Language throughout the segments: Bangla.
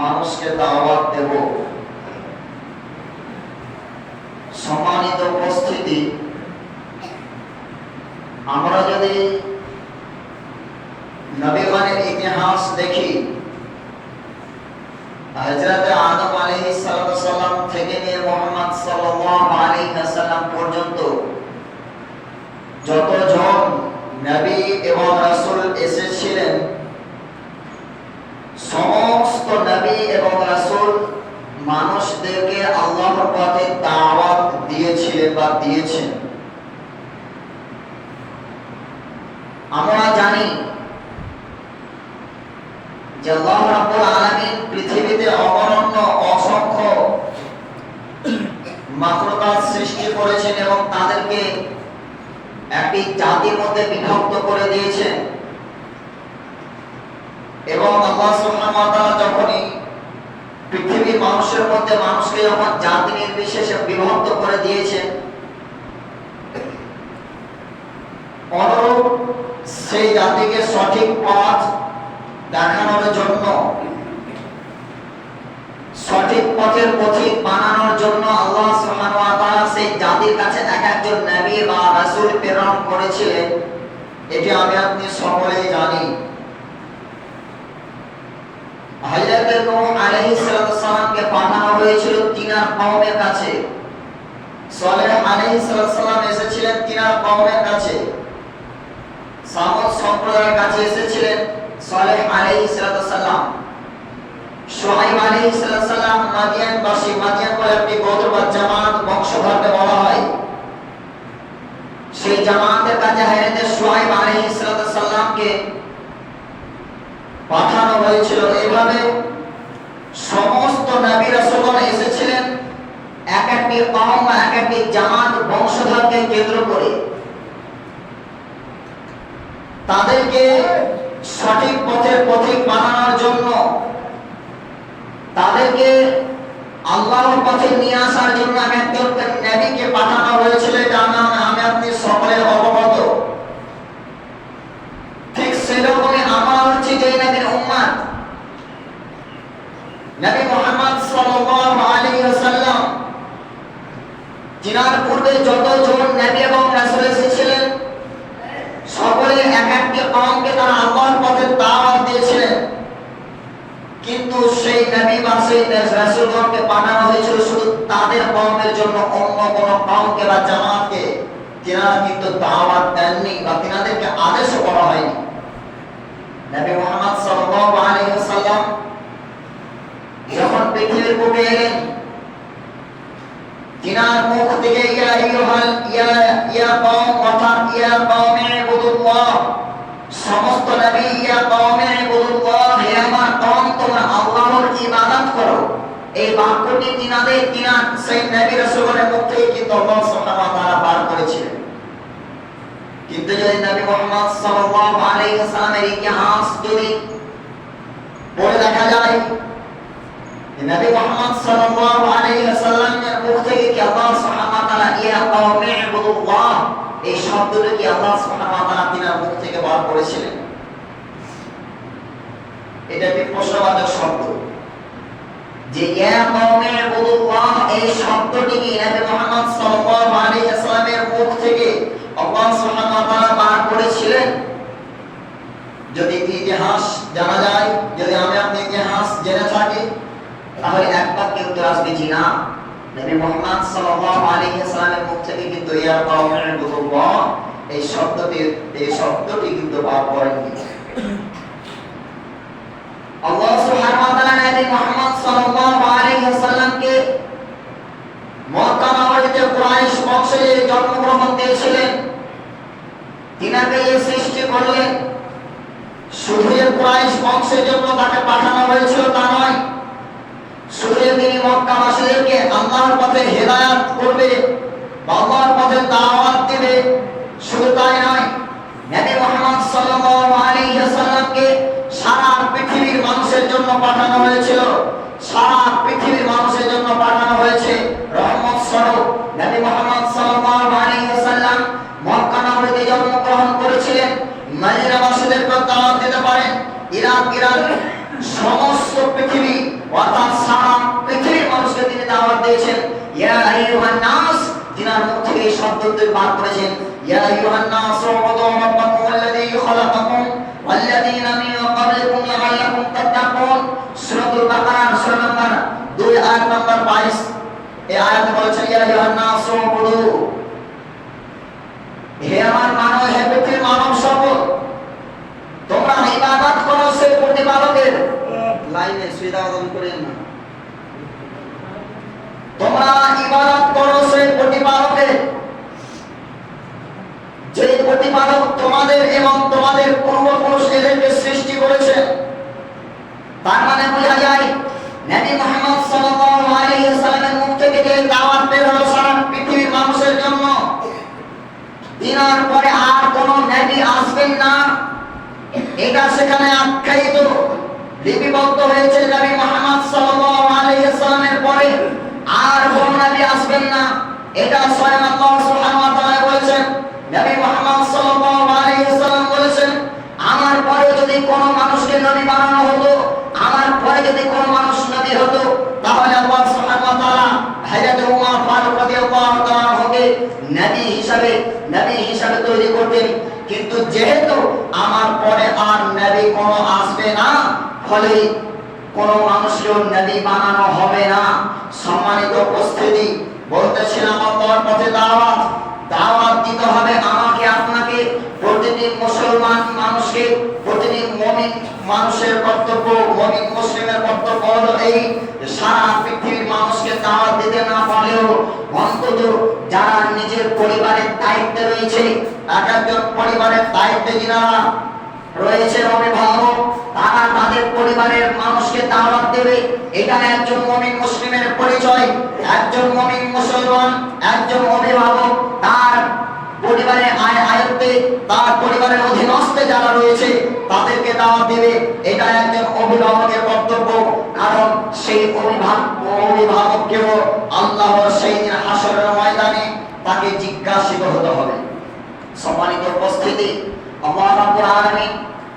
মানুষকে দাওয়াত দেব। সম্মানিত উপস্থিতি, আমরা যদি নবীগণের ইতিহাস দেখি, হযরত আদম আলাইহিস সালাম থেকে নিয়ে মুহাম্মদ সাল্লাল্লাহু আলাইহি ওয়াসাল্লাম পর্যন্ত যতজন নবী এবং এসেছিলেন সমস্ত নবী এবং রাসূল মানুষদেরকে আল্লাহর দাওয়াত দিয়েছিলেন বা দিয়েছেন। আমরা জানি যে আল্লাহ রাব্বুল পৃথিবীতে অগণন্য অসংখ্য মাখলুকাত সৃষ্টি করেছেন এবং তাদেরকে একটি জাতির মধ্যে বিভক্ত করে দিয়েছেন। এবং আল্লাহ সুবহানাহু ওয়া তাআলা যখনই পৃথিবীর মানুষের মধ্যে মানুষকে যখন জাতি নির্বিশেষে বিভক্ত করে দিয়েছেন অনুরূপ সেই জাতিকে সঠিক পথ দেখানোর জন্য, সঠিক পথের পথিক বানানোর জন্য আল্লাহ সেই জাতির কাছে এক একজন নবী বা রাসূল প্রেরণ করেছিলেন। এটি আমি আপনি সকলেই জানি। হযরত নূহ আলাইহিস পাঠানো হয়েছিল তিনার কওমের কাছে। সালেহ আলাইহিস এসেছিলেন তিনার কওমের কাছে। সামুদ সম্প্রদায়ের কাছে এসেছিলেন সালেহ আলাইহিস সালাম শুআইব সালাম মাদিয়ান বলে একটি গোত্র জামাত বংশধরকে বলা হয়। সেই জামাতের কাছে হযরত শুআইব আলাইহিস সালামকে পাঠানো হয়েছিল এইভাবে। সমস্ত নবী রাসূলগণ এসেছিলেন। এক একটি কওম এক একটি জামাত, বংশধরকে কেন্দ্র করে। তাদেরকে সঠিক পথের পথিক বানানোর জন্য তাদেরকে আল্লাহর পথে নিয়ে আসার জন্য এক একজন নবীকে পাঠানো হয়েছিল। এটা আমি আমি আপনি সকলে অবগত ঠিক সেরকমই আমার হচ্ছে যে নবীর উম্মত নবী মুহাম্মদ সাল্লাল্লাহু আলাইহি ওয়াসাল্লাম যিনার পূর্বে যতজন নবী এবং রাসূল এসেছিলেন, সকলে এক একটি কওমকে তারা আল্লাহর পথে দাওয়াত দিয়েছিলেন। কিন্তু সেই নবী বা সেই রাসূলগণকে পাঠানো হয়েছিল শুধু তাদের কওমের জন্য, অন্য কোন কওমকে বা জামাতকে তিনারা কিন্তু দাওয়াত দেননি বা তিনাদেরকে আদেশও করা হয়নি। নবী মুহাম্মদ সাল্লাল্লাহু আলাইহি ওয়াসাল্লাম যখন পৃথিবীর বুকে তিনার মুখ থেকে ইয়া আইয়ুহাল, ইয়া ইয়া কওম, অর্থাৎ ইয়া কওমে ইবুদুল্লাহ সমস্ত নবী ইয়া কওমে ইবুদুল্লাহ হে আমার কওম, তোমরা আল্লাহর ইবাদত করো। এই বাক্যটি তিনাদের, তিনার সেই নবী রাসূলের মুখ থেকে কিন্তু আল্লাহ সুবহানাহু তাআলা বার করেছিলেন। কিন্তু যদি নবী মুহাম্মদ সাল্লাল্লাহু আলাইহি ওয়াসাল্লামের ইতিহাস যদি পড়ে দেখা যায় নবী মুহাম্মদ সাল্লাল্লাহু আলাইহি ওয়াসাল্লামের মুখ থেকে কি আল্লাহ সুবহানাহু তাআলা ইয়া কওমি ইবুদুল্লাহ? এই শব্দটি কি আল্লাহ সুবহানাহু ওয়া তাআলা তিনার মুখ থেকে বার করেছিলেন? এটা একটি প্রশ্নবাচক শব্দ। যে ইয়া কওমি ইবুদুল্লাহ, এই শব্দটি কি নবী মুহাম্মদ সাল্লাল্লাহু আলাইহি ওয়াসাল্লামের মুখ থেকে আল্লাহ সুবহানাহু তাআলা বার করেছিলেন? যদি ইতিহাস জানা যায়, যদি আমি আপনি ইতিহাস জেনে থাকি তাহলে এক বাক্যে উত্তর আসবে নবী মুহাম্মদ সাল্লাল্লাহু আলাইহি মুখ থেকে কিন্তু ইয়া কওমি ইবুদুল্লাহ, এই শব্দটি এই শব্দটি কিন্তু বার করেননি আল্লাহ সুবহানাহু ওয়া তাআলা নবী সাল্লাল্লাহু আলাইহি মক্কা কুরাইশ জন্মগ্রহণ দিয়েছিলেন। তিনাকে এই সৃষ্টি করলেন। শুধু যে কুরাইশ বংশের জন্য তাকে পাঠানো হয়েছিল তা নয় শুধু তিনি আল্লাহর পথে হেদায়াত করবে আল্লাহর পথে দাওয়াত দেবে। শুধু তাই নয়, নবী মুহাম্মদ সাল্লাল্লাহু আলাইহি ওয়াসাল্লামকে সারা পৃথিবীর মানুষের জন্য পাঠানো হয়েছিল। সারা পৃথিবীর মানুষের জন্য পাঠানো হয়েছে। রহমত স্বরূপ নবী মুহাম্মদ সাল্লাল্লাহু আলাইহি ওয়াসাল্লাম মক্কা নগরীতে জন্মগ্রহণ করেছিলেন। দাওয়াত দিতে পারেন। ইরাক ইরান সমস্ত পৃথিবী দিয়েছেন। ইয়া আইয়ুহান নাস তিনার মুখ থেকে এই শব্দটি বার করেছেন। ইয়া আইয়ুহান নাস, উবুদু রাব্বাকুম আল্লাযী খালাকাকুম ওয়াল্লাযীনা মিন ক্বাবলিকুম লাআল্লাকুম তাত্তাকুন। সূরাতুল বাকারা, সূরা নম্বর 2 আয়াত নম্বর 22 এই আয়াতে বলেছেন ইয়া আইয়ুহান নাস, উবুদু। হে আমার মানব, হে পৃথিবীর মানব সকল, তোমরা ইবাদত করো সেই প্রতিপালকের। লাইনে সুবিধা আদান করেন না। তোমরা ইবাদত করো সেই প্রতিপালকের যে প্রতিপালক তোমাদের এবং তোমাদের পূর্বপুরুষ এদেরকে সৃষ্টি করেছেন তার মানে বোঝা যায়, নবী মুহাম্মদ সাল্লাল্লাহু আলাইহি ওয়াসাল্লামের মুখ থেকে যে দাওয়াত বের হলো সারা পৃথিবীর মানুষের জন্য দিনার পরে আর কোনো নবী আসবেন না। এটা সেখানে আখ্যায়িত। লিপিবদ্ধ হয়েছে নবী মুহাম্মদ সাল্লাল্লাহু আলাইহি সাল্লামের পরে। আর কোন নবী আসবেন না। এটা স্বয়ং আল্লাহ সুবহানাহু ওয়া তাআলা বলেছেন। নবী মুহাম্মদ সাল্লাল্লাহু আলাইহি সাল্লাম বলেছেন, আমার পরে যদি কোনো মানুষকে নবী বানানো হতো, আমার পরে যদি কোন মানুষ নবী হতো তাহলে আল্লাহ সুবহানাহু ওয়া তাআলা হযরত উমর ফারুক রাদিয়াল্লাহু তাআলা হকে নবী হিসাবে নবী হিসাবে তৈরি করতেন কিন্তু যেহেতু আমার পরে আর নবী কোনো আসবে না ফলে কোন মানুষকেও নবী বানানো হবে না। সম্মানিত উপস্থিতি, বলতেছিলাম আল্লাহর পথে দাওয়াত। দাওয়াত দিতে হবে আমাকে, আপনাকে। প্রতিটি মুসলমান মানুষকে, প্রতিটি মমিন মানুষের কর্তব্য, মমিন মুসলিমের কর্তব্য হলো এই সারা পৃথিবীর মানুষকে দাওয়াত দিতে না পারলেও অন্তত যারা নিজের পরিবারের দায়িত্বে রয়েছে, এক একজন পরিবারের দায়িত্বে যিনারা রয়েছে অভিভাবক তারা তাদের পরিবারের মানুষকে দাওয়াত দেবে। এটা একজন মমিন মুসলিমের পরিচয়। একজন মমিন মুসলমান, একজন অভিভাবক, তার পরিবারের আয় আয়ত্তে, তার পরিবারের অধীনস্থে যারা রয়েছে, তাদেরকে দাওয়াত দেবে। এটা একজন অভিভাবকের কর্তব্য কারণ সেই অভিভাবক অভিভাবককেও আল্লাহর সেই হাসরের ময়দানে তাকে জিজ্ঞাসিত হতে হবে। সম্মানিত উপস্থিতি, আল্লাহ রাব্বুল আলামিন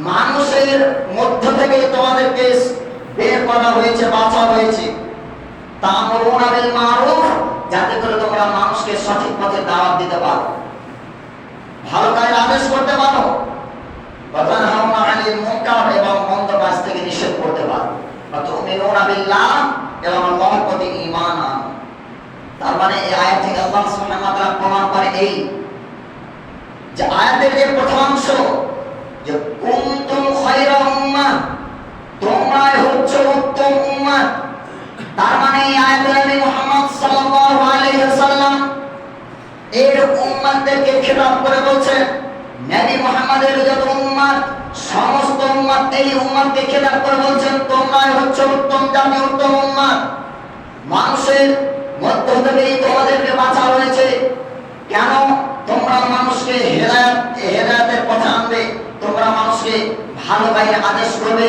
মানুষের মধ্য থেকে তোমাদেরকে বের করা হয়েছে, বাঁচা হয়েছে। তা'মুরুনা বিল মা'রুফ, যাতে করে তোমরা মানুষকে সঠিক পথে দাওয়াত দিতে পারো। ভালো কাজের আদেশ করতে পারো। এবং নিষেধ করতে পারো। তার মানে এই আয়াত প্রমাণ করে এই যে আয়াতের যে প্রথমাংশ উম্মাহ তার মানে এই আয়াতে নবী মুহাম্মদ সাল্লাল্লাহু আলাইহি ওয়াসাল্লাম এর উম্মাতদেরকে খেতাব করে বলছেন নবী মুহাম্মাদের যত উম্মাত, সমস্ত উম্মাত এই উম্মাতকে খেতাব করে বলছেন, তোমরাই হচ্ছে উত্তম জাতি, উত্তম উম্মাত। মানুষের মধ্য থেকেই তোমাদেরকে বাঁচা হয়েছে। কেন? তোমরা মানুষকে হেদায়ত হেদায়তের পথে আনবে, তোমরা মানুষকে ভালো কাজের আদেশ করবে।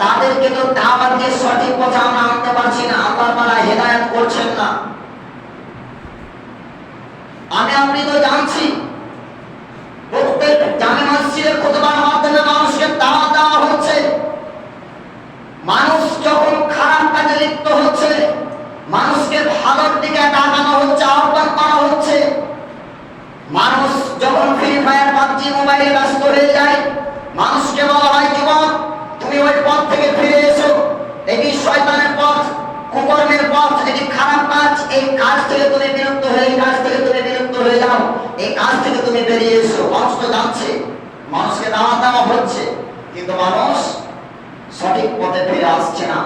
তাদেরকে তো দাওয়াত দিয়ে সঠিক পথে আমরা আনতে পারছি না। আল্লাহ তাআলা হেদায়েত করছেন না। আমি আপনি তো জানছি, প্রত্যেক জামে মসজিদের খুতবার মাধ্যমে মানুষকে দাওয়াত দেওয়া হচ্ছে। মানুষ যখন খারাপ কাজে লিপ্ত হচ্ছে, মানুষকে ভালোর দিকে ডাকানো হচ্ছে, আহ্বান করা হচ্ছে। মানুষ যখন ফ্রি ফায়ার পাবজি মোবাইলে ব্যস্ত হয়ে যায়, মানুষকে বলা হয়, যুবক তুমি ওই পথ থেকে ফিরে এসো। এটি শয়তানের পথ, কুকর্মের পথ এটি খারাপ কাজ, এই কাজ থেকে তুমি বিরক্ত হয়ে, এই কাজ থেকে তুমি বিরক্ত হয়ে যাও। এই কাজ থেকে তুমি বেরিয়ে এসো। তো জানছে মানুষকে দাওয়াত দেওয়া হচ্ছে, কিন্তু মানুষ সঠিক পথে ফিরে আসছে না।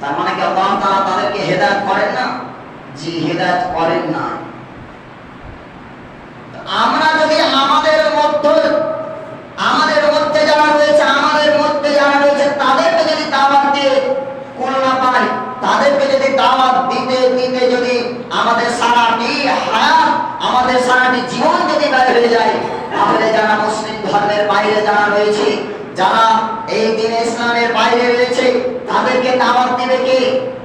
তার মানে কি আল্লাহ তাআলা তাদেরকে হেদায়েত করেন না? জি, হেদায়েত করেন না। আমরা যদি আমাদের মধ্যে, আমাদের কোন না পাই তাদেরকে যদি দাওয়াত দিতে দিতে যদি আমাদের সারাটি হায়াত, আমাদের সারাটি জীবন যদি ব্যয় হয়ে যায়, তাহলে যারা মুসলিম ধর্মের বাইরে যারা রয়েছে, যারা এই দিন ইসলামের বাইরে রয়েছে, তাদেরকে দাওয়াত দিবে কে?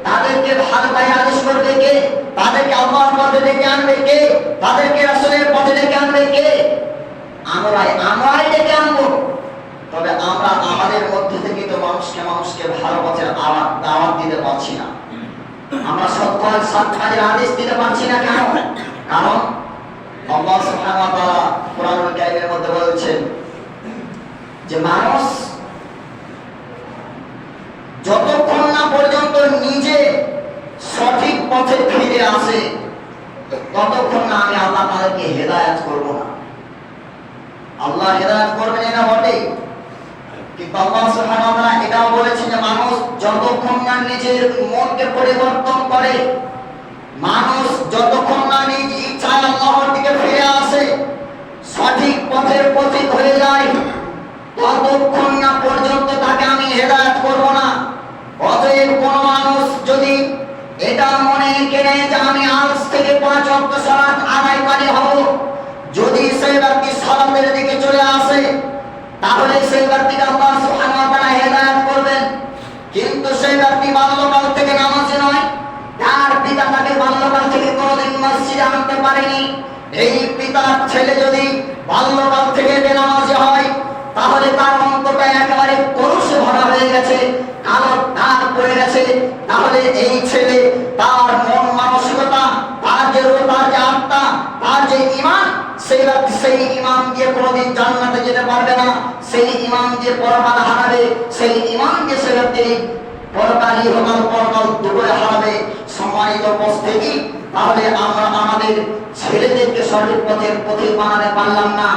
তাদেরকে ভালো ভাই আদেশ করবে কে? তাদেরকে আল্লাহর পথে ডেকে আনবে কে? তাদেরকে রাসূলের পথে ডেকে আনবে কে? আমরাই আমরাই ডেকে আনব। তবে আমরা আমাদের মধ্যে থেকে তো মানুষকে মানুষকে ভালো পথের আওয়াজ দাওয়াত দিতে পারছি না। আমরা সৎ কাজের আদেশ দিতে পারছি না কেন? কারণ আল্লাহ সুবহানাহু ওয়া তাআলা কোরআনুল কারীমের মধ্যে বলেছেন যে মানুষ যতক্ষণ না পর্যন্ত নিজে সঠিক পথে ফিরে আসে, ততক্ষণ না আমি আল্লাহ তাদেরকে হেদায়াত করব না। আল্লাহ হেদায়াত করবেন এটা বটেই। কিন্তু আল্লাহ সুবহানাহু এটাও বলেছেন যে মানুষ যতক্ষণ না নিজের মনকে পরিবর্তন করে, মানুষ যতক্ষণ না নিজ ইচ্ছায় দিকে ফিরে আসে, সঠিক পথের পথিক হয়ে যায়। ততক্ষণ না পর্যন্ত তাকে আমি হেদায়েত করব না। অতএব কোন মানুষ যদি এটা মনে কেনে যে আমি আজ থেকে পাঁচ অক্ট সালাত আদায়কারী হব, যদি সেই ব্যক্তি সালাতের দিকে চলে আসে তাহলে সেই ব্যক্তিকে আল্লাহ সুবহানাহু ওয়া করবেন। কিন্তু সেই ব্যক্তি বাল্যকাল থেকে নামাজি নয়, তার পিতা তাকে বাল্যকাল থেকে কোনোদিন মসজিদে আনতে পারেনি। এই পিতার ছেলে যদি বাল্যকাল থেকে বেনামাজি হয়, তাহলে তার অন্তটা একেবারে কলুষে ভরা হয়ে গেছে, কালো দাগ পড়ে গেছে। তাহলে এই ছেলে তার মন মানসিকতা তার যে রূহ, তার যে আত্মা তার যে ইমান সেই ব্যক্তি সেই ইমান দিয়ে কোনোদিন জান্নাতে যেতে পারবে না। সেই ইমান দিয়ে হারাবে, সেই ইমান দিয়ে সে ব্যক্তি হারাবে। উপস্থিতি, তাহলে আমরা আমাদের ছেলেদেরকে সঠিক পথের পথে বানাতে পারলাম না,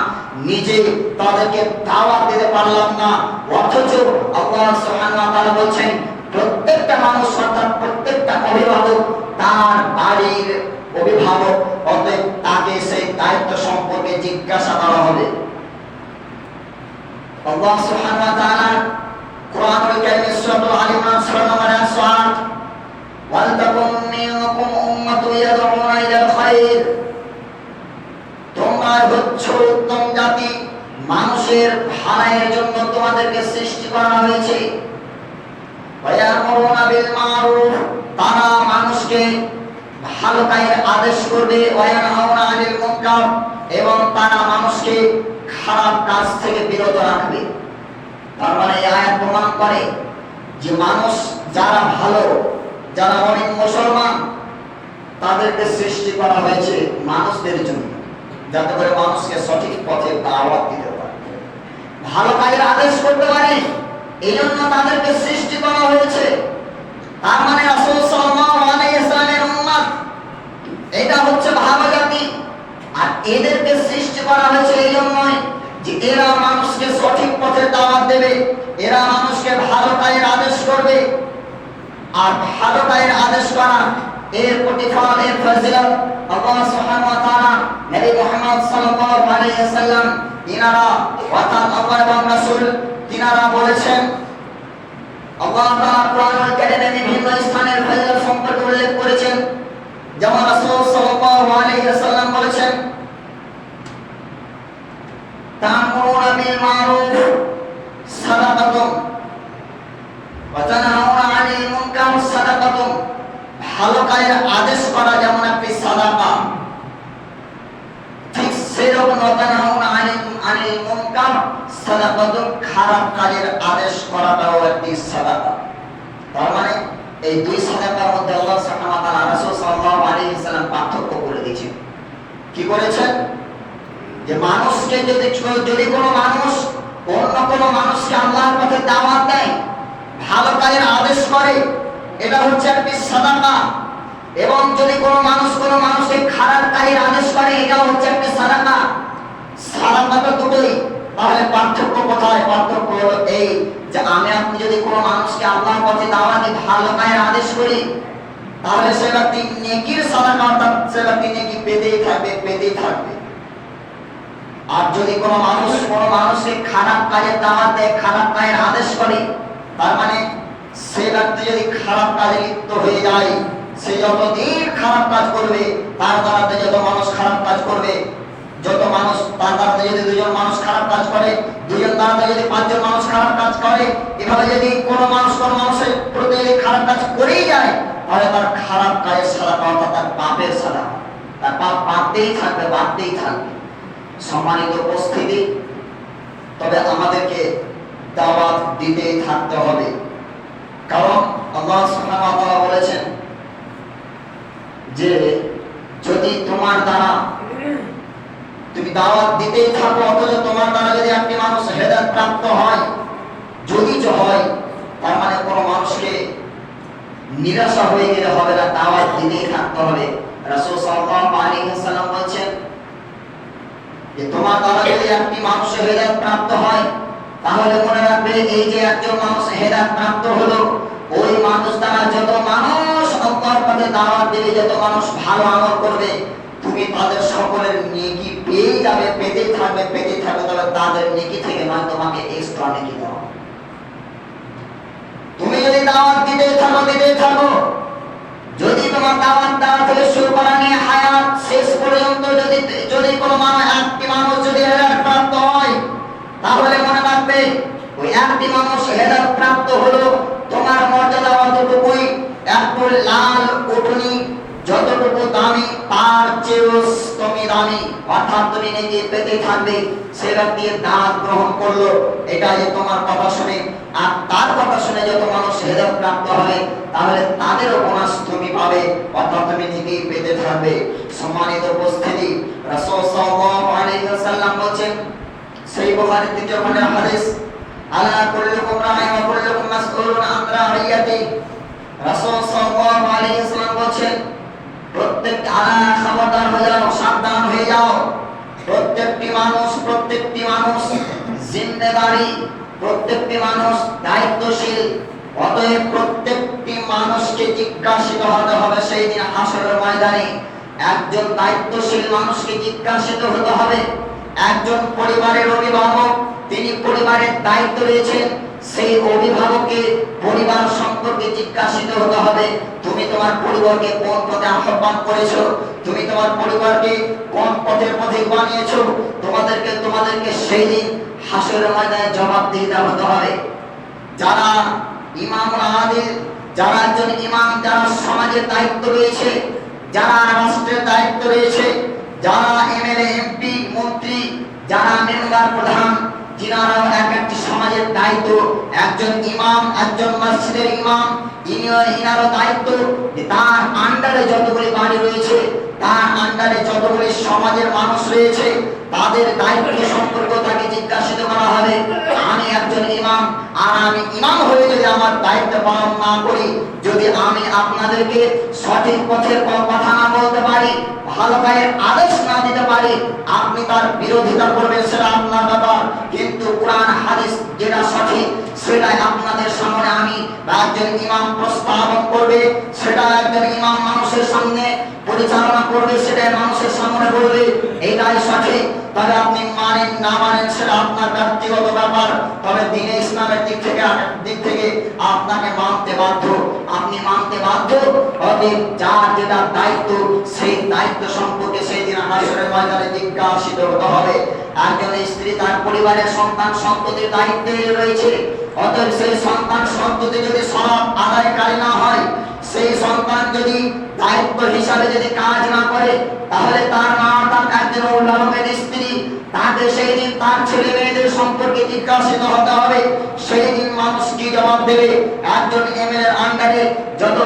নিজে তাদেরকে দাওয়াত দিতে পারলাম না। অথচ আল্লাহ বলছেন, প্রত্যেকটা মানুষ অর্থাৎ প্রত্যেকটা অভিভাবক তার বাড়ির অভিভাবক, অতএব তাকে সেই দায়িত্ব সম্পর্কে জিজ্ঞাসা করা হবে। আল্লাহ ওয়া তাআলা কারীমে সূরা ইমরান সূরা নম্বর 108 ওয়ালতাকুম মিনকুম ইয়াদউনা ইলাল খায়র তোমরা উত্তম জাতি, মানুষের ভালাইয়ের জন্য তোমাদেরকে সৃষ্টি করা হয়েছে ওয়ায়ামুরুনা বিল মারুফ তারা মানুষকে ভালো আদেশ করবে এবং তারা মানুষকে খারাপ কাজ থেকে বিরত রাখবে। তার মানে এই আয়াত প্রমাণ করে যে মানুষ যারা ভালো, যারা অনেক মুসলমান, তাদেরকে সৃষ্টি করা হয়েছে মানুষদের জন্য, যাতে করে মানুষকে সঠিক পথে দাওয়াত দিতে পারে। ভালো কাজের আদেশ করতে পারে এই জন্য তাদেরকে সৃষ্টি করা হয়েছে। তার মানে সাল্লামের উম্মত এটা হচ্ছে ভালো জাতি। আর এদেরকে সৃষ্টি করা হয়েছে এই জন্যই যে এরা মানুষকে সঠিক পথে দাওয়াত দেবে, এরা মানুষকে ভালো কাজের আদেশ করবে। আর ভালো কাজের আদেশ করা, এর প্রতিফল, এর ফজিলত আল্লাহ সুবহানাহু ওয়া তাআলা নবী মুহাম্মদ সাল্লাল্লাহু আলাইহি ওয়াসাল্লাম তিনারা আল্লাহ এবং রাসূল বলেছেন, আল্লাহ তাআলা কোরআনুল কারীমে বিভিন্ন ফজিলত যেমন রাসূল সাল্লাল্লাহু আলাইহি ওয়াসাল্লাম বলেছেন তা'মুরুনা বিল মারুফ ভালো কাজের আদেশ করা যেমন একটি সাদাকা, ঠিক সেরকম খারাপ কাজের আদেশ করাটাও একটি সাদাকা। তার মানে এই দুই সাদাকার মধ্যে আল্লাহ কি করেছেন যে মানুষকে যদি যদি কোনো মানুষ অন্য কোনো মানুষকে আল্লাহর পথে দাওয়াত দেয়, ভালো কাজের আদেশ করে, এটা হচ্ছে একটি সাদাকা। এবং যদি কোনো মানুষ কোনো মানুষকে খারাপ কাজের আদেশ করে, এটাও হচ্ছে একটি সাদাকা। সাদাকা তো দুটোই। তাহলে পার্থক্য যায় পার্থক্য হলো এই যে আমি আপনি যদি কোনো মানুষকে আল্লাহর পথে দাওয়াতে ভালো কায়ের আদেশ করি তাহলে সে ব্যক্তি নেকির সাদাকা অর্থাৎ সে ব্যক্তি নেকি পেতেই থাকবে পেতেই থাকবে। আর যদি কোনো মানুষ, কোনো মানুষকে খারাপ কাজের দাওয়াত দেয়, খারাপ কাজের আদেশ করে, তার মানে সে ব্যক্তি যদি খারাপ কাজে লিপ্ত হয়ে যায়, সে যতদিন খারাপ কাজ করবে, তার দ্বারাতে যত মানুষ খারাপ কাজ করবে, যত মানুষ, তার দ্বারাতে যদি দুজন মানুষ খারাপ কাজ করে, দুজন দ্বারাতে যদি পাঁচজন মানুষ খারাপ কাজ করে, এভাবে যদি কোনো মানুষ, কোনো মানুষের প্রতি খারাপ কাজ করেই যায় তাহলে তার খারাপ কাজের সাদা অর্থাৎ তার পাপের সাদা তার পাপ বাড়তেই থাকবে বাড়তেই থাকবে। সম্মানিত উপস্থিতি, তবে আমাদেরকে দাওয়াত দিতেই থাকতে হবে। কারণ আল্লাহ সুবহানাহু বলেছেন যে, যদি তোমার দ্বারা তুমি দাওয়াত দিতেই থাকো, অথচ তোমার দ্বারা যদি একটি মানুষ হেদায়েত প্রাপ্ত হয়, যদি হয় তার মানে কোনো মানুষকে নিরাশা হয়ে গেলে হবে না দাওয়াত দিতেই থাকতে হবে রাসূল সাল্লাল্লাহু যে, তোমার দ্বারা যদি একটি মানুষ হেদায়েত প্রাপ্ত হয়, তাহলে মনে রাখবে এই যে একজন মানুষ হেদায়েত প্রাপ্ত হলো, ওই মানুষ দ্বারা যত মানুষ আল্লাহর পথে দাওয়াত দেবে যত মানুষ ভালো আমল করবে, তুমি তাদের সকলের নেকি পেয়ে যাবে পেতে থাকবে পেতে থাকবে, তবে তাদের নেকি থেকে নয়, তোমাকে এক্সট্রা নেকি দেওয়া। তুমি যদি দাওয়াত দিতে থাকো দিতে থাকো। যদি তোমার দাওয়াত দেওয়া থেকে শুরু করা নিয়ে হায়াত শেষ পর্যন্ত যদি যদি কোনো মানুষ একটি মানুষ যদি হেদায়ত প্রাপ্ত হয়, তাহলে মনে রাখবে, ওই একটি মানুষ হেদায়ত প্রাপ্ত হলো দামি অর্থাৎ তুমি নিজে পেতে থাকবে, সে ব্যক্তি দাঁত গ্রহণ করল, এটা যে তোমার কথা শুনে, আর তার কথা শুনে যত মানুষ হেদায়ত প্রাপ্ত হবে, তাহলে তাদেরও বোনাস তুমি পাবে, অর্থাৎ তুমি নিজেই পেতে থাকবে। সম্মানিত উপস্থিতি, রাসূল সাল্লাল্লাহু আলাইহি ওয়াসাল্লাম বলেন সেই বুখারী তৃতীয় খণ্ডের হাদিস, আলা কুল্লুকুম রাঈ ওয়া কুল্লুকুম মাসউলুন আন রাইয়াতি? রাসূল সাল্লাল্লাহু আলাইহি ওয়াসাল্লাম বলেন প্রত্যেক আলা খবরদার হয়ে যাও সাবধান হয়ে যাও প্রত্যেকটি মানুষ প্রত্যেকটি মানুষ জিম্মেদারি প্রত্যেকটি মানুষ দায়িত্বশীল, অতএব প্রত্যেকটি মানুষকে জিজ্ঞাসিত হতে হবে সেই দিন হাসরের ময়দানে। একজন দায়িত্বশীল মানুষকে জিজ্ঞাসিত হতে হবে। একজন পরিবারের অভিভাবক, তিনি পরিবারের দায়িত্ব রয়েছেন সেই অভিভাবককে পরিবার সম্পর্কে জিজ্ঞাসিত হতে হবে, তুমি তোমার পরিবারকে কোন পথে আহ্বান করেছ? তুমি তোমার পরিবারকে কোন পথের পথে বানিয়েছো? তোমাদেরকে তোমাদেরকে সেই দিন হাসরের ময়দানে জবাবদিহিতা হতে হবে। যারা ইমাম আদিল, যারা একজন ইমাম, যারা সমাজের দায়িত্ব রয়েছে, যারা রাষ্ট্রের দায়িত্ব রয়েছে, যারা এমএলএ, এমপি, মন্ত্রী, যারা মেম্বার প্রধান যিনারাও এক একটি সমাজের দায়িত্ব একজন ইমাম একজন মসজিদের ইমাম ইনিও ইনারও দায়িত্ব তার আন্ডারে যতগুলি বাড়ি রয়েছে, তার আন্ডারে যতগুলি সমাজের মানুষ রয়েছে, তাদের দায়িত্ব সম্পর্কে তাকে জিজ্ঞাসিত করা হবে। আমি একজন ইমাম, আর আমি ইমাম হয়ে যদি আমার দায়িত্ব পালন না করি, যদি আমি আপনাদেরকে সঠিক পথের কথা না বলতে পারি, ভালো কাজের আদেশ না দিতে পারি, আপনি তার বিরোধিতা করবেন সেটা আপনার ব্যাপার। কিন্তু কোরআন, হাদিস যেটা সঠিক সেটাই আপনাদের সামনে আমি একজন ইমাম প্রস্তাবন করবে সেটা একজন ইমাম মানুষের সামনে পরিচালনা করবে, সেটাই মানুষের সামনে বলবে। এটাই সঠিক। তবে আপনি মানেন, না মানেন, সেটা আপনার ব্যক্তিগত ব্যাপার। তবে দিনে ইসলামের দিক থেকে দিক থেকে আপনাকে মানতে বাধ্য। আপনি মানতে বাধ্য, অতএব যার যেটা দায়িত্ব, সেই দায়িত্ব সম্পর্কে সেই দিন হাসরের ময়দানে জিজ্ঞাসিত হতে হবে। একজন স্ত্রী তার পরিবারের সন্তান সন্ততির দায়িত্বে রয়েছে। অতএব সেই সন্তান সন্ততি যদি সব আদায়কারী না হয় সেই সন্তান যদি দায়িত্ব হিসাবে যদি কাজ না করে, তাহলে তার মা তার একজন অভিভাবকের স্ত্রী সেই দিন তার ছেলে মেয়েদের সম্পর্কে জিজ্ঞাসিত হতে হবে। সেই দিন মানুষ কি জবাব দেবে? একজন আন্ডারে যত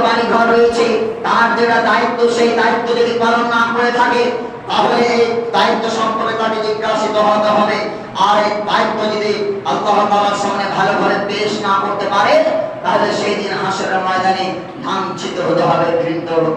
রয়েছে, তার যেটা দায়িত্ব, সেই দায়িত্ব যদি পালন না করে থাকে, তাহলে দায়িত্ব সম্পর্কে তাকে জিজ্ঞাসিত হতে হবে। আর এই দায়িত্ব যদি আল্লাহ তাআলার সামনে ভালো করে পেশ না করতে পারে, তাহলে সেই দিন হাসরের ময়দানে লাঞ্ছিত হতে হবে,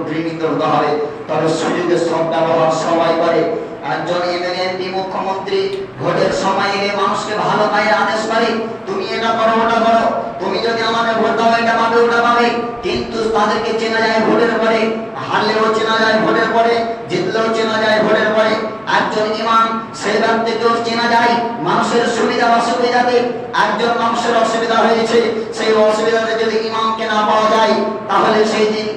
ঘৃণিত হতে হবে। তবে সুযোগের সব ব্যবহার সবাই করে। একজন এমএলএ মুখ্যমন্ত্রী ভোটের সময় এলে মানুষকে ভালো পায়ের আদেশ করে, তুমি এটা করো, ওটা করো। তুমি যদি আমাকে ভোট দাও, এটা পাবে, ওটা পাবে। কিন্তু তাদেরকে চেনা যায় ভোটের পরে, হারলেও চেনা যায় ভোটের পরে, জিতলেও চেনা যায় ভোটের পরে। একজন ইমাম, সেই ব্যক্তিকেও চেনা যায়, মানুষের সুবিধা অসুবিধাতে একজন মানুষের অসুবিধা হয়েছে। সেই অসুবিধাতে যদি ইমামকে না পাওয়া যায়, তাহলে সেই দিন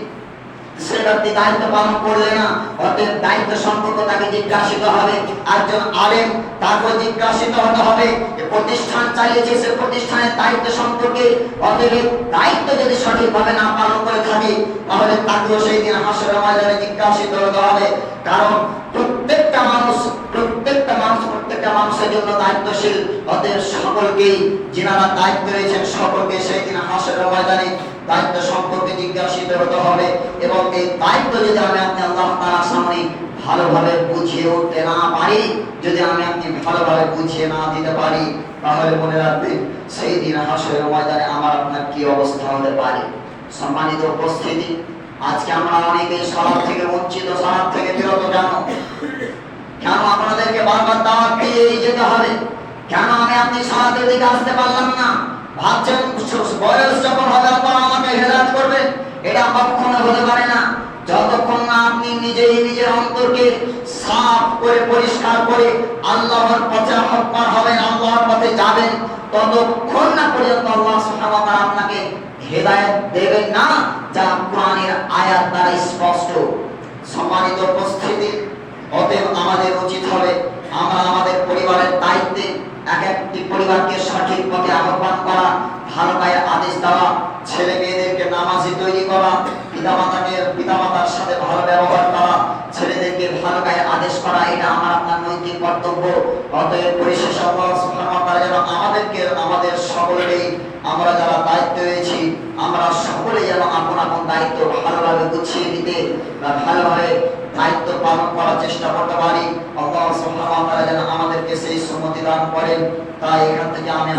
সে দায়িত্ব পালন করবে না অতএব দায়িত্ব সম্পর্ক তাকে জিজ্ঞাসিত হবে। একজন আলেম তারপর জিজ্ঞাসিত হতে হবে প্রতিষ্ঠান চালিয়েছে সে প্রতিষ্ঠানের দায়িত্ব সম্পর্কে? অতএব দায়িত্ব যদি সঠিকভাবে না পালন করে থাকে, তাহলে তাকেও সেই দিন হাসর ময়দানে জিজ্ঞাসিত হতে হবে। কারণ প্রত্যেকটা মানুষ প্রত্যেকটা মানুষ, প্রত্যেকটা মানুষের জন্য দায়িত্বশীল। অতএব সকলকেই, যিনারা দায়িত্ব রয়েছেন, সকলকে সেই দিন হাসর ময়দানে দায়িত্ব সম্পর্কে জিজ্ঞাসিত হতে হবে এবং এই দায়িত্ব যদি আমি আপনি আল্লাহ তাআলার সামনে ভালোভাবে বুঝিয়ে উঠতে না পারি, যদি আমি আপনি ভালোভাবে বুঝিয়ে না দিতে পারি, তাহলে মনে রাখবেন সেই দিন হাসরের ময়দানে আমার আপনার কি অবস্থা হতে পারে? সম্মানিত উপস্থিতি, আজকে আমরা অনেকেই সলাপ থেকে বঞ্চিত সলাপ থেকে বিরত কেন? কেন আপনাদেরকে বারবার দাওয়াত দিয়ে যেতে হবে? কেন আমি আপনি সলাতের দিকে আসতে পারলাম না? ভাবছেন বয়স যখন হবে আল্লাহ আমাকে হেদায়েত করবে, এটা কখনো হতে পারে না। যতক্ষণ না আপনি নিজেই নিজের অন্তরকে সাফ করে, পরিষ্কার করে আল্লাহর পথে আহ্বান হবেন, আল্লাহর পথে যাবেন, ততক্ষণ না পর্যন্ত আল্লাহ সুবহানাহু আপনাকে হেদায়েত দেবেন না, যা কোরআনের আয়াত দ্বারা স্পষ্ট। সম্মানিত উপস্থিতি, অতএব আমাদের উচিত হবে, আমরা আমাদের পরিবারের দায়িত্বে আদেশ করা এটা আমার আপনার কর্তব্য। অতএব পরিশেষে যেন আমাদেরকে, আমাদের সকলকেই আমরা যারা দায়িত্ব রয়েছি, আমরা সকলে যেন আপন আপন দায়িত্ব ভালোভাবে গুছিয়ে দিতে বা ভালোভাবে দায়িত্ব পালন করার চেষ্টা করতে পারি। আল্লাহ সুবহানাহু ওয়া তাআলা যেন আমাদেরকে সেই সম্মতি দান করেন। তাই এখান থেকে আমি